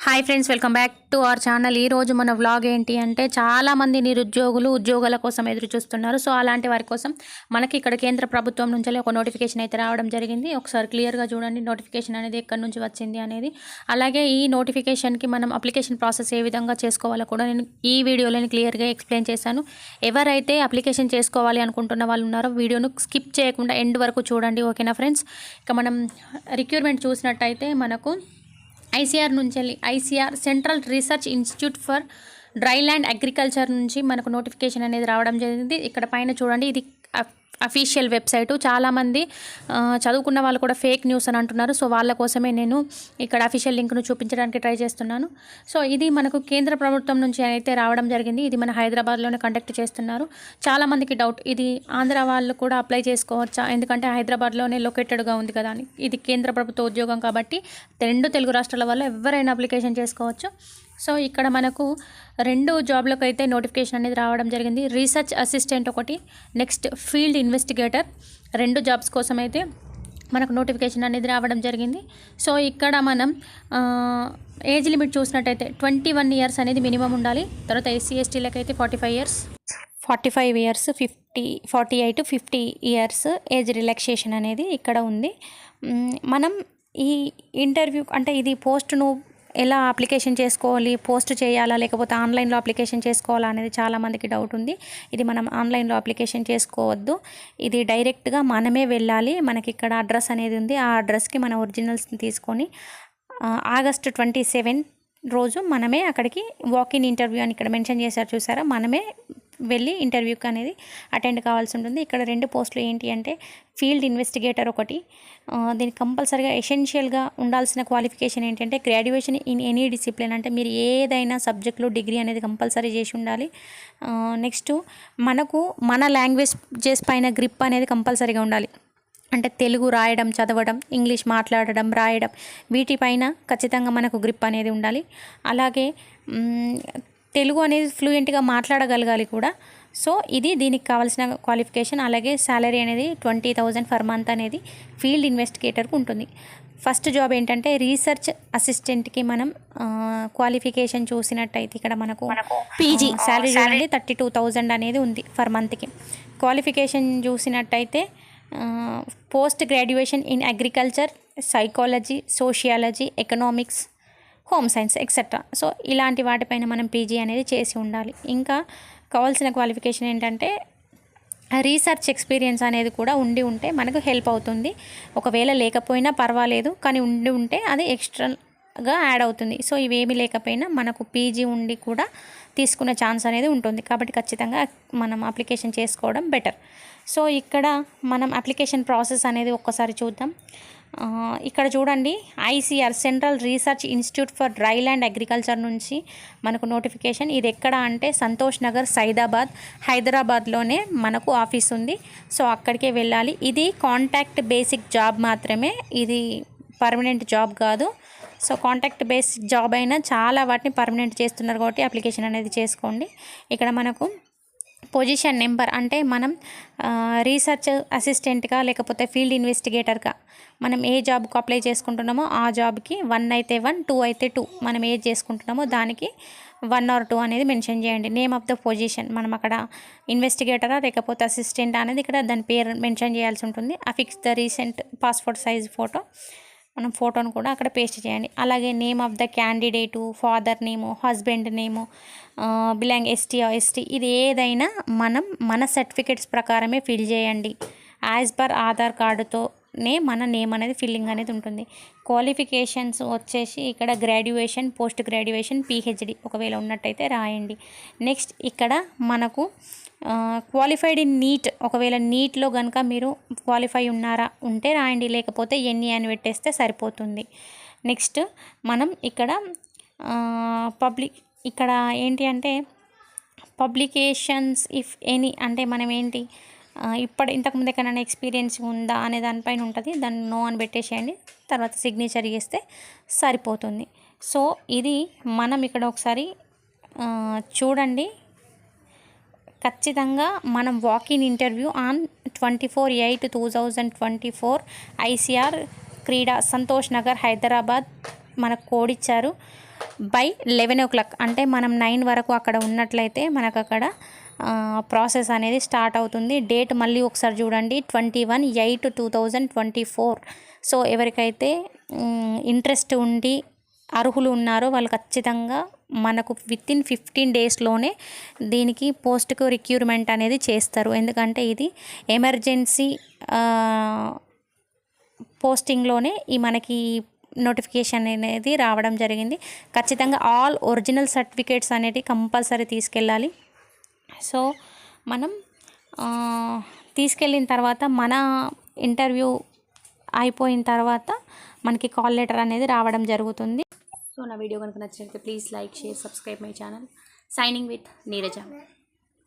Hi friends welcome back to our channel ఈ రోజు మన వ్లాగ్ ఏంటి అంటే చాలామంది నిరుద్యోగులు ఉద్యోగాల కోసం ఎదురు చూస్తున్నారు. సో అలాంటి వారి కోసం మనకి ఇక్కడ కేంద్ర ప్రభుత్వం నుంచి ఒక నోటిఫికేషన్ అయితే రావడం జరిగింది. ఒకసారి క్లియర్గా చూడండి నోటిఫికేషన్ అనేది ఎక్కడి నుంచి వచ్చింది అనేది. అలాగే ఈ నోటిఫికేషన్కి మనం అప్లికేషన్ ప్రాసెస్ ఏ విధంగా చేసుకోవాలో కూడా నేను ఈ వీడియోలో క్లియర్గా ఎక్స్ప్లెయిన్ చేశాను. ఎవరైతే అప్లికేషన్ చేసుకోవాలి అనుకుంటున్న వాళ్ళు ఉన్నారో వీడియోను స్కిప్ చేయకుండా ఎండ్ వరకు చూడండి ఓకేనా ఫ్రెండ్స్ ఇక మనం రిక్రూట్మెంట్ చూసినట్టయితే మనకు ఐసీఆర్ నుంచి వెళ్ళి ICR central research institute for dryland agriculture నుంచి మనకు నోటిఫికేషన్ అనేది రావడం జరిగింది. ఇక్కడ పైన చూడండి ఇది అఫీషియల్ వెబ్సైటు. చాలామంది చదువుకున్న వాళ్ళు కూడా ఫేక్ న్యూస్ అని అంటున్నారు. సో వాళ్ళ కోసమే నేను ఇక్కడ అఫీషియల్ లింక్ను చూపించడానికి ట్రై చేస్తున్నాను. సో ఇది మనకు కేంద్ర ప్రభుత్వం నుంచి అయితే రావడం జరిగింది. ఇది మన హైదరాబాద్లోనే కండక్ట్ చేస్తున్నారు. చాలామందికి డౌట్ ఇది ఆంధ్ర వాళ్ళు కూడా అప్లై చేసుకోవచ్చా? ఎందుకంటే హైదరాబాద్లోనే లొకేటెడ్గా ఉంది కదా అని. ఇది కేంద్ర ప్రభుత్వ ఉద్యోగం కాబట్టి రెండు తెలుగు రాష్ట్రాల వల్ల ఎవరైనా అప్లికేషన్ చేసుకోవచ్చు. సో ఇక్కడ మనకు రెండు జాబ్లకు అయితే నోటిఫికేషన్ అనేది రావడం జరిగింది. రీసెర్చ్ అసిస్టెంట్ ఒకటి నెక్స్ట్ ఫీల్డ్ ఇన్వెస్టిగేటర్. రెండు జాబ్స్ కోసం అయితే మనకు నోటిఫికేషన్ అనేది రావడం జరిగింది. సో ఇక్కడ మనం ఏజ్ లిమిట్ చూసినట్టయితే ట్వంటీ వన్ ఇయర్స్ అనేది మినిమం ఉండాలి. తర్వాత ఎస్సీ ఎస్టీలకు అయితే forty five years. Forty five years fifty forty eight fifty years age relaxation అనేది ఇక్కడ ఉంది. మనం ఈ ఇంటర్వ్యూ అంటే ఇది పోస్ట్ను ఎలా అప్లికేషన్ చేసుకోవాలి పోస్ట్ చేయాలా లేకపోతే ఆన్లైన్లో అప్లికేషన్ చేసుకోవాలా అనేది చాలామందికి డౌట్ ఉంది. ఇది మనం ఆన్లైన్లో అప్లికేషన్ చేసుకోవద్దు. ఇది డైరెక్ట్గా మనమే వెళ్ళాలి. మనకి ఇక్కడ అడ్రస్ అనేది ఉంది. ఆ అడ్రస్కి మన ఒరిజినల్స్ని తీసుకొని ఆగస్ట్ ట్వంటీ సెవెన్ రోజు మనమే అక్కడికి వాకిన్ ఇంటర్వ్యూ అని ఇక్కడ మెన్షన్ చేశారు చూసారా? మనమే వెళ్ళి ఇంటర్వ్యూకి అనేది అటెండ్ కావాల్సి ఉంటుంది. ఇక్కడ రెండు పోస్టులు ఏంటి అంటే ఫీల్డ్ ఇన్వెస్టిగేటర్ ఒకటి. దీనికి కంపల్సరీగా ఎసెన్షియల్గా ఉండాల్సిన క్వాలిఫికేషన్ ఏంటంటే గ్రాడ్యుయేషన్ ఇన్ ఎనీ డిసిప్లిన్ అంటే మీరు ఏదైనా సబ్జెక్ట్లో డిగ్రీ అనేది కంపల్సరీ చేసి ఉండాలి. నెక్స్ట్ మనకు మన లాంగ్వేజెస్ పైన గ్రిప్ అనేది కంపల్సరీగా ఉండాలి. అంటే తెలుగు రాయడం చదవడం ఇంగ్లీష్ మాట్లాడడం రాయడం వీటిపైన ఖచ్చితంగా మనకు గ్రిప్ అనేది ఉండాలి. అలాగే తెలుగు అనేది ఫ్లూయెంట్గా మాట్లాడగలగాలి కూడా. సో ఇది దీనికి కావాల్సిన క్వాలిఫికేషన్ అలాగే శాలరీ అనేది ట్వంటీ థౌజండ్ పర్ మంత్ అనేది ఫీల్డ్ ఇన్వెస్టిగేటర్కి ఉంటుంది. ఫస్ట్ జాబ్ ఏంటంటే రీసెర్చ్ అసిస్టెంట్కి మనం క్వాలిఫికేషన్ చూసినట్టయితే ఇక్కడ మనకు పీజీ శాలరీ చూడండి థర్టీ టూ థౌజండ్ అనేది ఉంది పర్ మంత్కి క్వాలిఫికేషన్ చూసినట్టయితే post graduation in agriculture psychology sociology economics home science etcetera so ఇలాంటి వాటిపైన మనం పీజీ అనేది చేసి ఉండాలి. ఇంకా కావాల్సిన క్వాలిఫికేషన్ ఏంటంటే రీసెర్చ్ ఎక్స్పీరియన్స్ అనేది కూడా ఉండి ఉంటే మనకు హెల్ప్ అవుతుంది. ఒకవేళ లేకపోయినా పర్వాలేదు కానీ ఉండి ఉంటే అది ఎక్స్ట్రాగా యాడ్ అవుతుంది. సో ఇవేమీ లేకపోయినా మనకు పీజీ ఉండి కూడా తీసుకునే ఛాన్స్ అనేది ఉంటుంది. కాబట్టి ఖచ్చితంగా మనం అప్లికేషన్ చేసుకోవడం బెటర్. సో ఇక్కడ మనం అప్లికేషన్ ప్రాసెస్ అనేది ఒక్కసారి చూద్దాం. ఇక్కడ చూడండి ICR central research institute for dryland agriculture నుంచి మనకు నోటిఫికేషన్. ఇది ఎక్కడ అంటే సంతోష్ నగర్ సైదాబాద్ హైదరాబాద్లోనే మనకు ఆఫీస్ ఉంది. సో అక్కడికే వెళ్ళాలి. ఇది కాంటాక్ట్ బేసిక్ జాబ్ మాత్రమే. ఇది పర్మనెంట్ జాబ్ కాదు. సో కాంటాక్ట్ బేసిక్ జాబ్ అయినా చాలా వాటిని పర్మనెంట్ చేస్తున్నారు కాబట్టి అప్లికేషన్ అనేది చేసుకోండి. ఇక్కడ మనకు పొజిషన్ నెంబర్ అంటే మనం రీసెర్చ్ అసిస్టెంట్గా లేకపోతే ఫీల్డ్ ఇన్వెస్టిగేటర్గా మనం ఏ జాబ్కు అప్లై చేసుకుంటున్నామో ఆ జాబ్కి వన్ అయితే వన్ టూ అయితే టూ మనం ఏది చేసుకుంటున్నామో దానికి వన్ ఆర్ టూ అనేది మెన్షన్ చేయండి. నేమ్ ఆఫ్ ద పొజిషన్ మనం అక్కడ ఇన్వెస్టిగేటరా లేకపోతే అసిస్టెంట్ అనేది ఇక్కడ దాని పేరు మెన్షన్ చేయాల్సి ఉంటుంది. Affix the recent passport size photo మనం ఫోటోను కూడా అక్కడ పేస్ట్ చేయండి. అలాగే name of the candidate father name husband name belong ST ST ఇది ఏదైనా మనం మన సర్టిఫికేట్స్ ప్రకారమే ఫిల్ చేయండి. యాజ్ పర్ ఆధార్ కార్డుతోనే మన నేమ్ అనేది ఫిల్లింగ్ అనేది ఉంటుంది. క్వాలిఫికేషన్స్ వచ్చేసి ఇక్కడ గ్రాడ్యుయేషన్ పోస్ట్ గ్రాడ్యుయేషన్ పిహెచ్డి ఒకవేళ ఉన్నట్టయితే రాయండి. నెక్స్ట్ ఇక్కడ మనకు క్వాలిఫైడ్ ఇన్ నీట్ ఒకవేళ నీట్లో కనుక మీరు క్వాలిఫై ఉన్నారా ఉంటే రాయండి. లేకపోతే ఎన్ని అని పెట్టేస్తే సరిపోతుంది. నెక్స్ట్ మనం ఇక్కడ పబ్లిక్ ఇక్కడ ఏంటి అంటే పబ్లికేషన్స్ ఇఫ్ ఎనీ అంటే మనం ఏంటి ఇప్పుడు ఇప్పటి ఇంతకుముందు ఎక్కడైనా ఎక్స్పీరియన్స్ ఉందా అనే దానిపైన ఉంటుంది. దాన్ని నో అని పెట్టేసేయండి. తర్వాత సిగ్నేచర్ చేస్తే సరిపోతుంది. సో ఇది మనం ఇక్కడ ఒకసారి చూడండి. ఖచ్చితంగా మనం walk in interview on twenty four eight two thousand twenty four ICR CRIDA Santosh Nagar Hyderabad మనకు కోడ్ ఇచ్చారు. బై లెవెన్ ఓ క్లాక్ అంటే మనం నైన్ వరకు అక్కడ ఉన్నట్లయితే మనకు అక్కడ ప్రాసెస్ అనేది స్టార్ట్ అవుతుంది. డేట్ మళ్ళీ ఒకసారి చూడండి twenty one eight two thousand twenty four so ఎవరికైతే ఇంట్రెస్ట్ ఉండి అర్హులు ఉన్నారో వాళ్ళు ఖచ్చితంగా మనకు విత్ ఇన్ ఫిఫ్టీన్ డేస్లోనే దీనికి పోస్ట్కు రిక్యూర్మెంట్ అనేది చేస్తారు. ఎందుకంటే ఇది ఎమర్జెన్సీ పోస్టింగ్లోనే ఈ మనకి నోటిఫికేషన్ అనేది రావడం జరిగింది. ఖచ్చితంగా ఆల్ ఒరిజినల్ సర్టిఫికేట్స్ అనేవి కంపల్సరీ తీసుకెళ్ళాలి. సో మనం తీసుకెళ్ళిన తర్వాత మన ఇంటర్వ్యూ అయిపోయిన తర్వాత మనకి కాల్ లెటర్ అనేది రావడం జరుగుతుంది. సో నా వీడియో కనుక నచ్చినట్లయితే please like share subscribe my channel. Signing with Neeraja.